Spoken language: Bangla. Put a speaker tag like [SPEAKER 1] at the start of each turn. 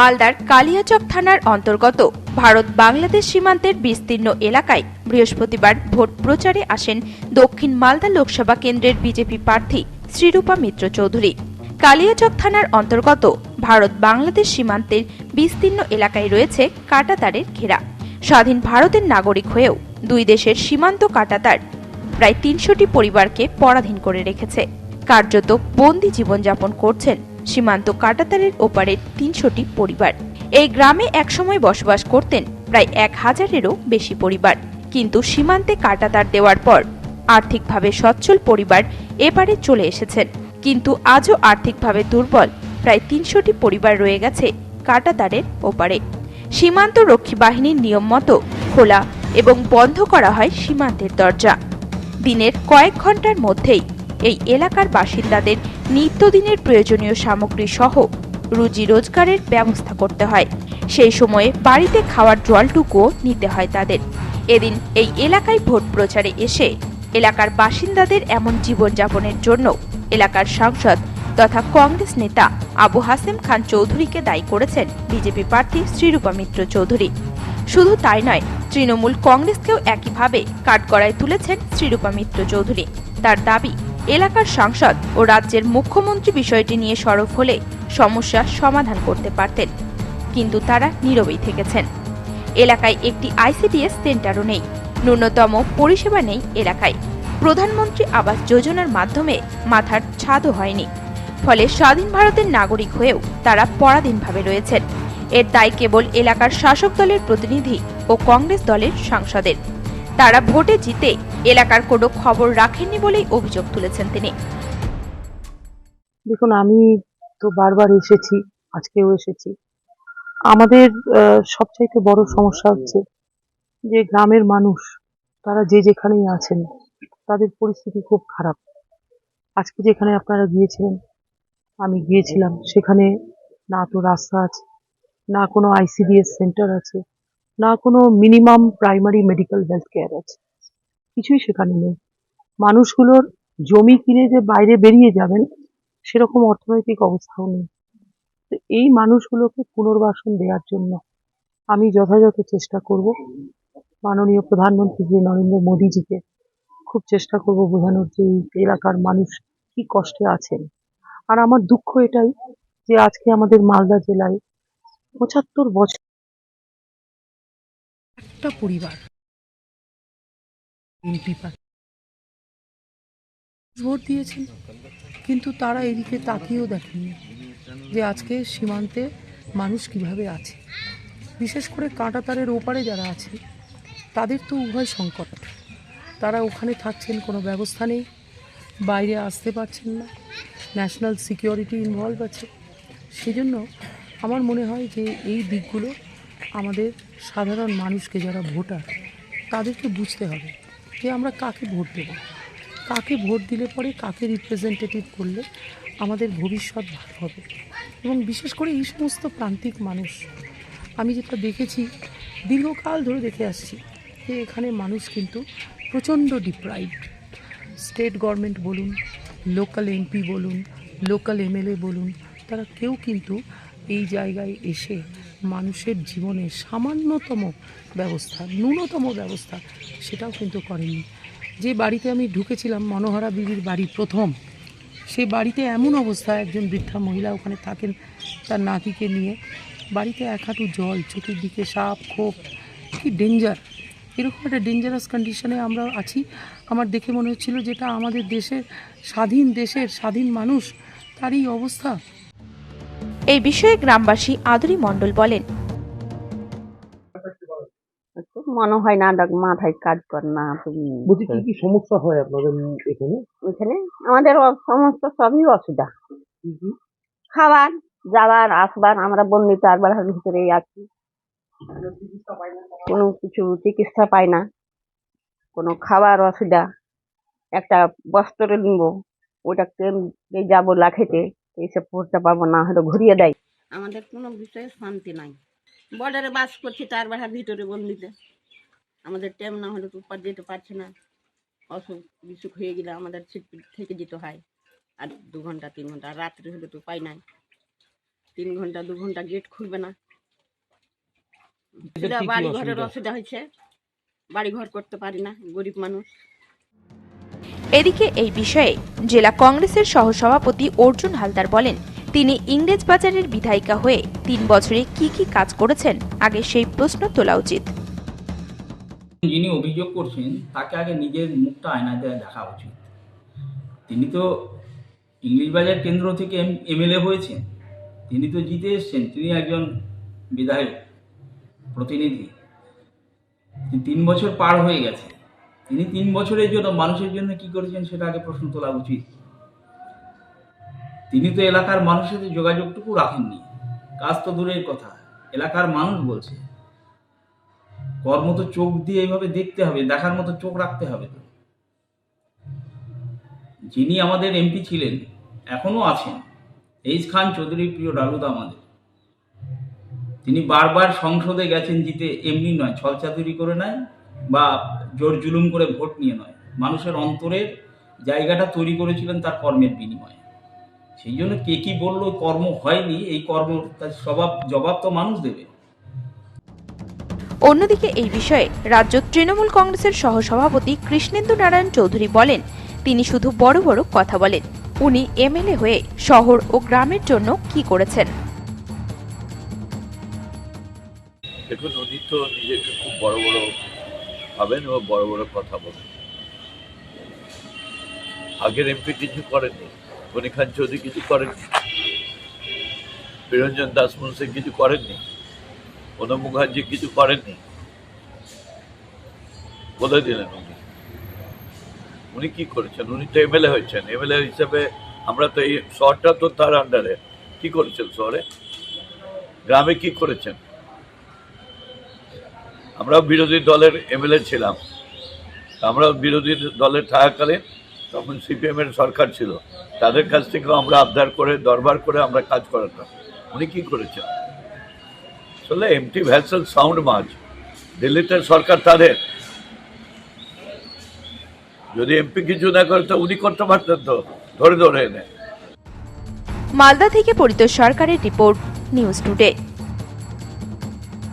[SPEAKER 1] মালদার কালিয়াচক থানার অন্তর্গত ভারত বাংলাদেশ সীমান্তের বিস্তীর্ণ এলাকায় বৃহস্পতিবার ভোট প্রচারে আসেন দক্ষিণ মালদা লোকসভা কেন্দ্রের বিজেপি প্রার্থী শ্রীরূপা মিত্র চৌধুরী। কালিয়াচক থানার অন্তর্গত ভারত বাংলাদেশ সীমান্তের বিস্তীর্ণ এলাকায় রয়েছে কাঁটাতারের ঘেরা। স্বাধীন ভারতের নাগরিক হয়েও দুই দেশের সীমান্ত কাঁটাতার প্রায় তিনশোটি পরিবারকে পরাধীন করে রেখেছে। কার্যত বন্দি জীবনযাপন করছেন সীমান্ত কাটাতারের ওপারের তিনশোটি পরিবার। এই গ্রামে একসময় বসবাস করতেন প্রায় এক হাজারেরও বেশি পরিবার। কিন্তু সীমান্তে কাটাতার দেওয়ার পর আর্থিকভাবে সচ্ছল পরিবার এপারে চলে এসেছেন। কিন্তু আজও আর্থিকভাবে দুর্বল। প্রায় তিনশোটি পরিবার রয়ে গেছে কাটাতারের ওপারে। সীমান্ত রক্ষী বাহিনীর নিয়ম মতো খোলা এবং বন্ধ করা হয় সীমান্তের দরজা। দিনের কয়েক ঘণ্টার মধ্যেই এই এলাকার বাসিন্দাদের নিত্যদিনের প্রয়োজনীয় সামগ্রী সহ রুজি রোজগারের ব্যবস্থা করতে হয়। সেই সময়ে বাড়িতে খাওয়ার জলটুকুও নিতে হয় তাদের। এদিন এই এলাকায় ভোট প্রচারে এসে এলাকার বাসিন্দাদের এমন জীবনযাপনের জন্য এলাকার সাংসদ তথা কংগ্রেস নেতা আবু হাসেম খান চৌধুরীকে দায়ী করেছেন বিজেপি প্রার্থী শ্রীরূপা মিত্র চৌধুরী। শুধু তাই নয়, তৃণমূল কংগ্রেসকেও একইভাবে কাঠগড়ায় তুলেছেন শ্রীরূপা মিত্র চৌধুরী। তার দাবি এলাকার সাংসদ ও রাজ্যের মুখ্যমন্ত্রী বিষয়টি নিয়ে সরব হলে সমস্যা সমাধান করতে পারতেন, কিন্তু তারা নীরবেই থেকেছেন। এলাকায় একটি আইসিডিএস সেন্টারও নেই, ন্যূনতম পরিষেবা নেই এলাকায়। প্রধানমন্ত্রী আবাস যোজনার মাধ্যমে মাথার ছাদও হয়নি, ফলে স্বাধীন ভারতের নাগরিক হয়েও তারা পরাধীনভাবে রয়েছেন। এর দায় কেবল এলাকার শাসক দলের প্রতিনিধি ও কংগ্রেস দলের সাংসদের। তারা ভোটে জিতে এলাকার কোনো খবর রাখেননি বলেই অভিযোগ তুলেছেন তিনি।
[SPEAKER 2] দেখুন, আমি তো বারবার এসেছি, আজকেও এসেছি। আমাদের সবচাইতে বড় সমস্যা হচ্ছে যে গ্রামের মানুষ, তারা যে যেখানেই আছেন, তাদের পরিস্থিতি খুব খারাপ। আজকে যেখানে আপনারা গিয়েছিলেন, আমি গিয়েছিলাম, সেখানে না তো রাস্তা আছে, না কোনো আইসিডিএস সেন্টার আছে না কোনো minimum primary medical health care আছে। কিছুই সেখানে নেই। মানুষগুলোর জমি কিনে যে বাইরে বেরিয়ে যাবেন, সেরকম অর্থনৈতিক অবস্থাও নেই। তো এই মানুষগুলোকে পুনর্বাসন দেওয়ার জন্য আমি যথাযথ চেষ্টা করব। মাননীয় প্রধানমন্ত্রী যে নরেন্দ্র মোদীজিকে খুব চেষ্টা করব বোঝানোর যে এই এলাকার মানুষ কি কষ্টে আছেন। আর আমার দুঃখ এটাই যে আজকে আমাদের মালদা জেলায় পঁচাত্তর বছর একটা পরিবার। ভোট দিয়েছেন, কিন্তু তারা এদিকে তাকিয়েও দেখেননি যে আজকে সীমান্তে মানুষ কীভাবে আছে। বিশেষ করে কাঁটাতারের ওপারে যারা আছে, তাদের তো উভয় সংকট। তারা ওখানে থাকছেন, কোনো ব্যবস্থা নেই, বাইরে আসতে পারছেন না ন্যাশনাল সিকিউরিটি ইনভলভ আছে। সেজন্য আমার মনে হয় যে এই দিকগুলো আমাদের সাধারণ মানুষকে যারা ভোটার, তাদেরকে বুঝতে হবে যে আমরা কাকে ভোট দেবো। কাকে ভোট দিলে পরে কাকে রিপ্রেজেন্টেটিভ করলে আমাদের ভবিষ্যৎ ভালো হবে। এবং বিশেষ করে এই সমস্ত প্রান্তিক মানুষ, আমি যেটা দেখেছি, দীর্ঘকাল ধরে দেখে আসছি যে এখানে মানুষ কিন্তু প্রচণ্ড ডিপ্রাইভড স্টেট গভর্নমেন্ট বলুন লোকাল এমপি বলুন লোকাল এমএলএ বলুন, তারা কেউ কিন্তু এই জায়গায় এসে মানুষের জীবনে সামান্যতম ব্যবস্থা, ন্যূনতম ব্যবস্থা সেটাও কিন্তু করেনি। যে বাড়িতে আমি ঢুকেছিলাম, মনোহরা বিবির বাড়ি প্রথম, সে বাড়িতে এমন অবস্থা, একজন বৃদ্ধা মহিলা ওখানে থাকেন তার নাতিকে নিয়ে। বাড়িতে এক হাঁটু জল, চতুর্দিকে সাপ, খোপ, কি ডেঞ্জার এরকম একটা ডেঞ্জারাস কন্ডিশনে আমরা আছি। আমার দেখে মনে হচ্ছিল যেটা আমাদের দেশের স্বাধীন দেশের স্বাধীন মানুষ, তারই অবস্থা।
[SPEAKER 1] এই বিষয়ে গ্রামবাসী আদরি মণ্ডল বলেন।
[SPEAKER 3] খুব মনে হয় না দেখ মাথায় কাজ কর না তুমি
[SPEAKER 4] বলছি কি কি সমস্যা হয় আপনাদের এখানে?
[SPEAKER 3] এখানে আমাদের সমস্ত সবই অসুবিধা। খাবার যাবার আসবার আমরা বন্দি চারবার ভিতরেই আছি। কোনো কিছু চিকিৎসা পাই না। কোনো খাবার অসুবিধা। একটা বস্ত্র নিব ওটা যাব লাখেতে। এইসব পড়তে পারব না হলে ঘুরিয়ে দেয়। আমাদের কোনো বিষয়ে শান্তি নাই। বর্ডারে বাস করছি তার বাসার ভিতরে বন্দিতে আমাদের টাইম না হলে তো উপর যেতে পারছে না। অসুখ বিসুখ হয়ে গেলে আমাদের ছিট থেকে যেতে হয়। আর দু ঘণ্টা তিন ঘণ্টা আর রাত্রে হলে তো পাই নাই। তিন ঘণ্টা দু ঘণ্টা গেট খুলবে না। বাড়ি ঘরের
[SPEAKER 4] অসুবিধা?
[SPEAKER 3] অসুবিধা হয়েছে। বাড়ি ঘর করতে পারি না গরিব মানুষ।
[SPEAKER 1] এদিকে এই বিষয়ে জেলা কংগ্রেসের সহসভাপতি অর্জুন হালদার বলেন, তিনি ইংরেজ বাজারের বিধায়িকা হয়ে তিন বছরে কি কি কাজ করেছেন? আগে সেই প্রশ্ন তোলা উচিত।
[SPEAKER 5] যিনি অভিযোগ করছেন, তাকে আগে নিজের মুখটা আয়না দেওয়া দেখা উচিত। তিনি তো ইংলিশ বাজার কেন্দ্র থেকে এমএলএ হয়েছেন। তিনি তো জিতে এসছেন। তিনি একজন বিধায়ক, প্রতিনিধি। তিন বছর পার হয়ে গেছে। তিনি তিন বছরের জন্য মানুষের জন্য কি করেছেন সেটা আগে প্রশ্ন তোলা উচিত। তিনি তো এলাকার মানুষের সাথে যোগাযোগটুকু রাখেননি। কাজ তো দূরের কথা। এলাকার মানুষ বলছে, কর্ম তো চোখ দিয়ে এইভাবে দেখতে হবে, দেখার মতো চোখ রাখতে হবে তো। যিনি আমাদের এমপি ছিলেন, এখনও আছেন, এইচ খান চৌধুরীর প্রিয় ডালুদা আমাদের। তিনি বারবার সংসদে গেছেন জিতে, এমনি নয়, ছলচাতুরি করে নয় বা জোর জুলুম করে ভোট নিয়ে নয়। মানুষের অন্তরের জায়গাটা তৈরি করেছিলেন তার কর্মের বিনিময়ে। সেই জন্য কে কি বলল কর্ম হয়নি এই কর্ম তার স্বভাব জবাব তো মানুষ দেবে।
[SPEAKER 1] অন্যদিকে এই বিষয়ে রাজ্য তৃণমূল কংগ্রেসের সহসভাপতি কৃষ্ণেন্দু নারায়ণ চৌধুরী বলেন তিনি শুধু বড় বড় কথা বলেন উনি এমএলএ হয়ে শহর ও গ্রামের জন্য কি করেছেন?
[SPEAKER 6] দেখুন উনি তো নিজেকে খুব বড় বড় ভাবেন ও বড় বড় কথা বলেন। আগের এমপি কিছু করেননি। গনি খান চৌধুরী কিছু করেননি। বিরঞ্জন দাস মুন্সি কিছু করেননি। অনু মুখার্জি কিছু করেননি। বলে দিলেন উনি। উনি কি করেছেন? উনি তো এমএলএ হয়েছেন। এমএলএ হিসেবে আমরা তো এই শহরটা তো তার আন্ডারে কি করেছেন শহরে? গ্রামে কি করেছেন? আমরা বিরোধী দলের এমএলএ ছিলাম। আমরা বিরোধী দলের থাকাকালীন তখন সিপিএম এর সরকার ছিল। তাদের কাছ থেকেও আমরা আবদার করে, দরবার করে আমরা কাজ করাতাম। উনি কি করেছেন? আসলে এমটি ভ্যাসেল সাউন্ড মাছ দিল্লিতে সরকার তাদের। যদি এমপি কিছু না করে, তো উনি করতে পারতেন তো। ধরে ধরে এনে।
[SPEAKER 1] মালদা থেকে পরিতোষ সরকারের রিপোর্ট, নিউজ টুডে।